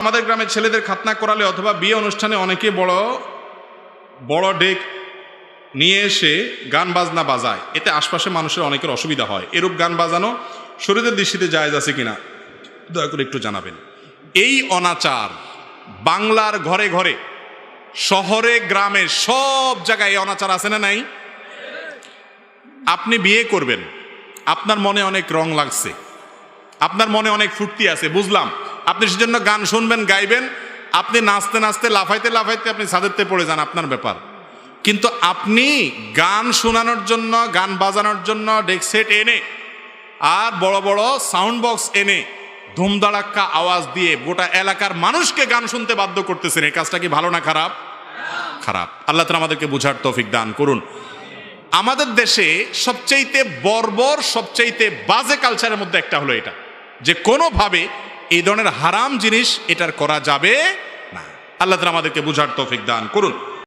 আমাদের গ্রামের ছেলেদের খাতনা করালে অথবা বিয়ে অনুষ্ঠানে অনেকে বড় বড় ডেক নিয়ে এসে গান বাজনা বাজায়। এতে আশপাশে মানুষের অনেকের অসুবিধা হয়। এরূপ গান বাজানো শরীরের দৃষ্টিতে জায়েজ আছে কিনা, দয়া করে একটু জানাবেন। এই অনাচার বাংলার ঘরে ঘরে, শহরে, গ্রামে, সব জায়গায় এই অনাচার আছে না নাই? আপনি বিয়ে করবেন, আপনার মনে অনেক রং লাগছে, আপনার মনে অনেক ফুর্তি আছে, বুঝলাম। আপনি সেজন্য গান শুনবেন, গাইবেন। আপনি নাচতে নাচতে, লাফাইতে লাফাইতে আপনি ছাদেরতে পড়ে যান, আপনার ব্যাপার। কিন্তু আপনি গান শোনানোর জন্য, গান বাজানোর জন্য ডেক সেট এনে আর বড় বড় সাউন্ড বক্স এনে ধুমধাড়াক্কা আওয়াজ দিয়ে গোটা এলাকার মানুষকে গান শুনতে বাধ্য করতেছেন, এই কাজটা কি ভালো না খারাপ? খারাপ। আল্লাহ তালা আমাদেরকে বুঝার তৌফিক দান করুন। আমাদের দেশে সবচাইতে বর্বর, সবচাইতে বাজে কালচারের মধ্যে একটা হলো এটা। যে কোনোভাবে এই ধরনের হারাম জিনিস এটার করা যাবে না। আল্লাহ আমাদেরকে বুঝার তৌফিক দান করুন।